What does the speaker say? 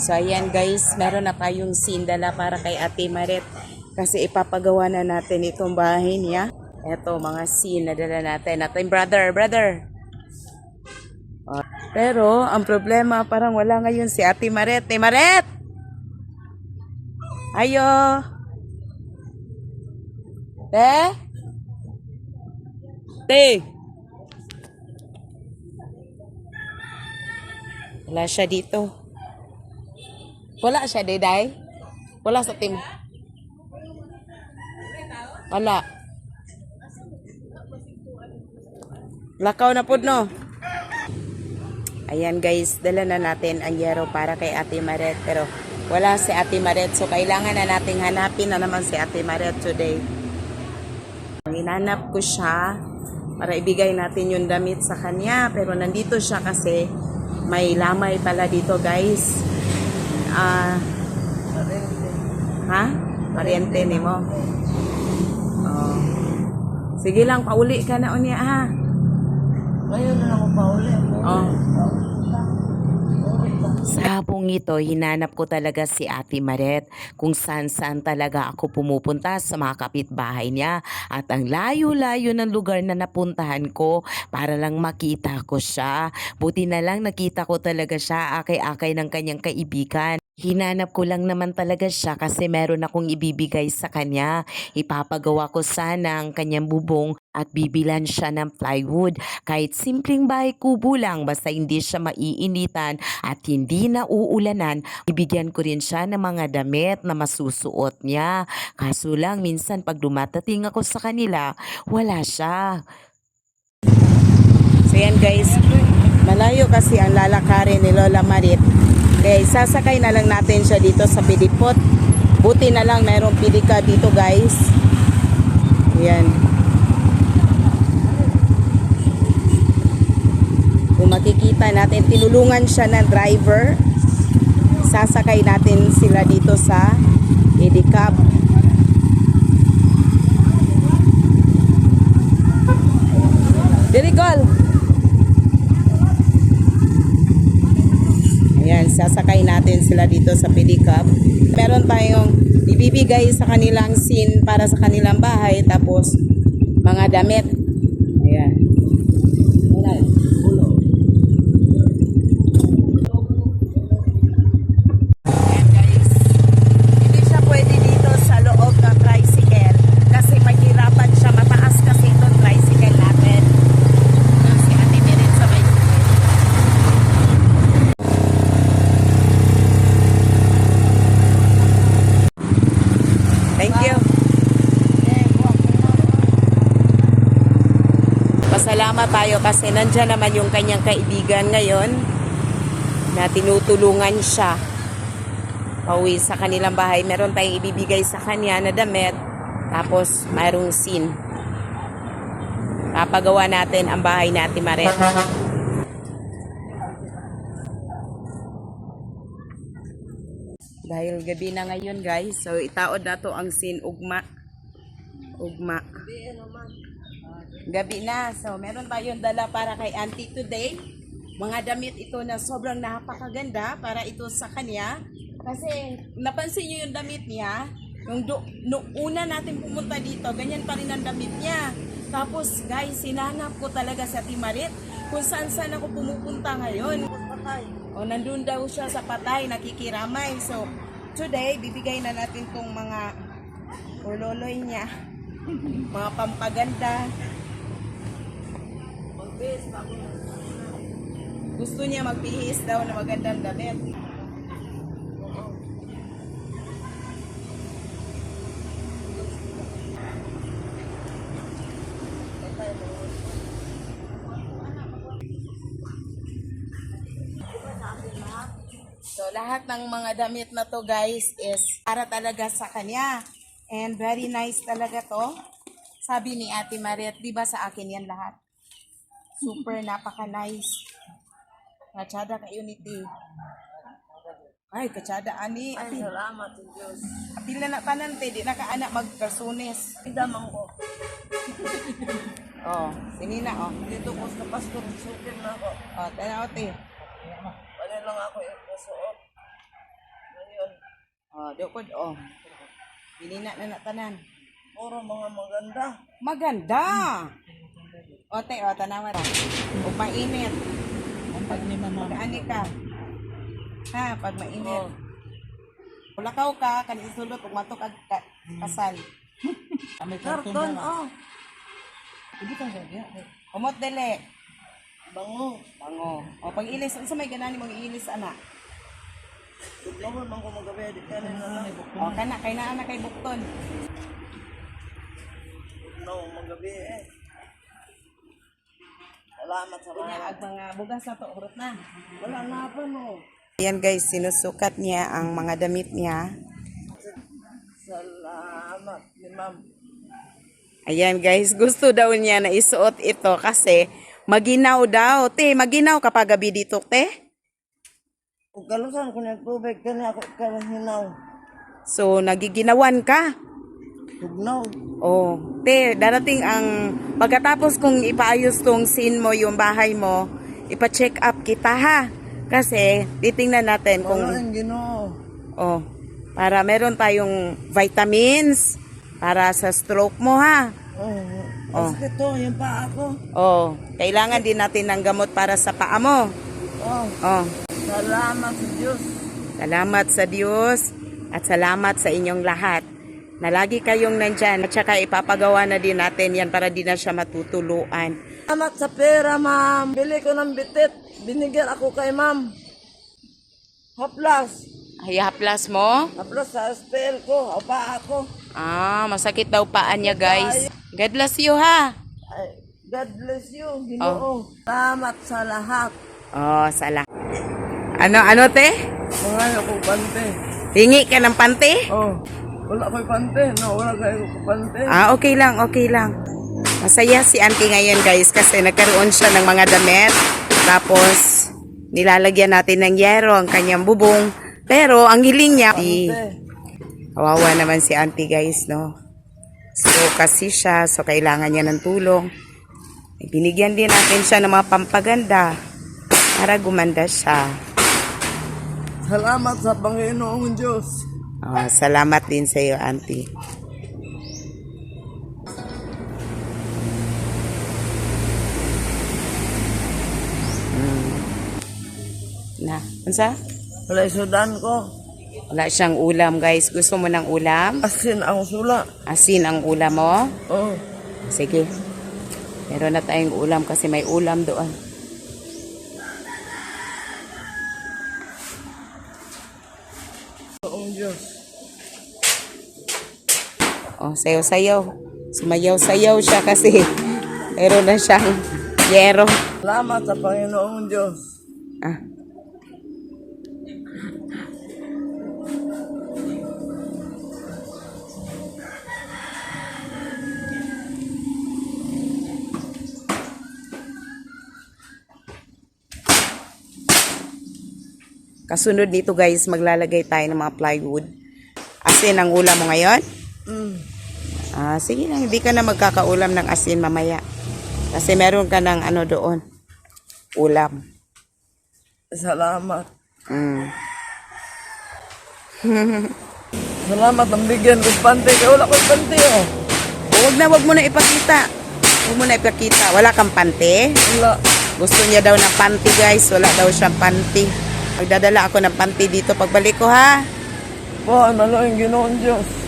So ayan guys, meron na tayong sindala para kay Ate Maret kasi ipapagawa na natin itong bahay niya. Ito mga sin na dala natin. Ating brother, brother. Oh, Pero ang problema parang wala ngayon si Ate Maret. Ate Maret! Ayo! Te? Te! Wala siya dito. Wala siya, Deday. Wala sa team. Wala. Lakaw na po, no? Ayan guys, dala na natin ang yero para kay Ate Maret. Pero wala si Ate Maret. So kailangan na nating hanapin na naman si Ate Maret today. Hinanap ko siya para ibigay natin yung damit sa kanya. Pero nandito siya kasi may lamay pala dito guys. Ah, ha? Pariente ni mo. Oh. Sige lang, pauli ka na unya ha. Ngayon na ako pa uli. Oh. Sa hapong ito, hinanap ko talaga si Ate Maret kung saan-saan talaga ako pumupunta sa mga kapitbahay niya at ang layo-layo ng lugar na napuntahan ko para lang makita ko siya. Buti na lang nakita ko talaga siya akay-akay ng kanyang kaibigan. Hinanap ko lang naman talaga siya kasi meron akong ibibigay sa kanya. Ipapagawa ko sana ang kanyang bubong at bibilan siya ng plywood. Kahit simpleng bahay kubo lang basta hindi siya maiinitan at hindi na uulanan, ibigyan ko rin siya ng mga damit na masusuot niya. Kaso lang minsan pag dumatating ako sa kanila, wala siya. So yan guys, malayo kasi ang lalakarin ni Lola Marit. Kaya sasakay na lang natin siya dito sa Pidipot. Buti na lang mayroong pilika dito guys. Yan. Kung makikita natin, tinulungan siya ng driver. Sasakay natin sila dito sa Edicab. Dirigol! Ayan, sasakay natin sila dito sa pedicab. Meron tayong ibibigay sa kanilang scene para sa kanilang bahay. Tapos, mga damit. Ayan. Ayan guys. Hindi siya pwede dito sa loob ng tricycle. Kasi mahirapan siya. Mataas kasi itong tricycle natin. Yung si Ate Merit sa may Thank you. Pasalamat tayo kasi nandyan naman yung kanyang kaibigan ngayon na tinutulungan siya pauwi sa kanilang bahay. Meron tayong ibibigay sa kanya na damit tapos mayroong scene. Papagawa natin ang bahay natin, Maret. Dahil gabi na ngayon guys, so itaod na to ang scene ugma. Ugma. Gabi na, so meron tayong dala para kay auntie today. Mga damit ito na sobrang napakaganda para ito sa kanya. Kasi napansin niyo yung damit niya, yung do, nung una natin pumunta dito, ganyan pa rin ang damit niya. Tapos guys, sinanap ko talaga sa Timarit kung saan saan ako pumupunta ngayon. O nandun daw siya sa patay, nakikiramay. So, today, bibigay na natin tong mga uloloy niya. mga pampaganda. Gusto niya magpihis daw na magandang damit. So, lahat ng mga damit na to guys is para talaga sa kanya. And very nice talaga to. Sabi ni Ate Maret, di ba sa akin yan lahat? Super napaka-nice. Kachada ka unity. Ay, kachada ani. Ay, salamat sa Diyos. apil na na tanan te, di na ka anak magkasunes. Idamang ko. Oh, sinina oh. Dito ko sa pastor, sukin na ako. Oh, tanaw te. Lang ako yung kasuot. Ngayon, Oh, dukod oh. Sinina na na tanan. puro mga maganda. Maganda. O te, o tanawa ra. O mainit. Pag ni mama. Pag-ani ka. Ha, pag mainit. Oh. Ulakaw ka, kan isulot, ug matok ag ka, kasal. Karton, oh. Umot dele. Bango. Bango. O pag ilis, unsa may ganani mong ilis ana? Tugnawan man ko magabi, di ka na lang. O kana kay na kay bukton. No, magabi eh. Salamat sa Kunya mga. ag mga bugas na to urot na. Wala na pa no. Ayan guys, sinusukat niya ang mga damit niya. Salamat ni ma'am. Ayan guys, gusto daw niya na isuot ito kasi maginaw daw. Te, maginaw kapag gabi dito, te. Kung kalusan ko niya tubig, kani ako kalahinaw. So, nagiginawan ka. Tugnaw. Oh, te, darating ang pagkatapos kung ipaayos tong scene mo, yung bahay mo, ipa-check up kita ha. Kasi titingnan natin kung Wala ang ginoo. oh, para meron tayong vitamins para sa stroke mo ha. Oh, Oh. oh. to, yung paa ko. Oh, kailangan din natin ng gamot para sa paa mo. Oh, Oh, salamat sa Diyos. salamat sa Diyos at salamat sa inyong lahat na lagi kayong nandyan at saka ipapagawa na din natin yan para di na siya matutuluan. Salamat sa pera, ma'am. Bili ko ng bitit. Binigyan ako kay ma'am. Haplas. Ay, haplas mo? Haplas sa spell ko. O paa ko. Ah, masakit daw paan niya, guys. God bless you, ha? God bless you, Ginoo. Salamat sa lahat. Oh, sala. Ano, ano, te? Mga ako pante. Hingi ka ng pante? Oh, wala ko'y pante. No, wala kayo ko pante. Ah, okay lang, okay lang. Masaya si auntie ngayon, guys, kasi nagkaroon siya ng mga damit. Tapos, nilalagyan natin ng yero ang kanyang bubong. Pero, ang hiling niya, di, Pante. kawawa naman si auntie, guys, no? So, kasi siya, so kailangan niya ng tulong. Binigyan din natin siya ng mga pampaganda para gumanda siya. Salamat sa Panginoong Diyos. Oh, salamat din sa iyo, auntie. Mm. Na, unsa? Wala sudan ko. Wala siyang ulam, guys. Gusto mo ng ulam? Asin ang sula. Asin ang ulam mo? Oh, Sige. Meron na tayong ulam kasi may ulam doon. Panginoong Diyos. Oh, sayaw-sayaw. Sumayaw-sayaw siya kasi meron na siyang yero. Salamat sa Panginoong Diyos. Ah. Kasunod nito guys, maglalagay tayo ng mga plywood. Asin ang ulam mo ngayon? Mm. Ah, sige lang, hindi ka na magkakaulam ng asin mamaya. Kasi meron ka ng ano doon. Ulam. Salamat. Mm. Salamat ang bigyan ko pante. Kaya wala ko pante oh. Huwag na, huwag mo na ipakita. Huwag mo na ipakita. Wala kang pante. Wala. Gusto niya daw ng panty guys. Wala daw siyang panty. Magdadala ako ng panty dito pagbalik ko ha. Po, ano ang Ginoong Diyos.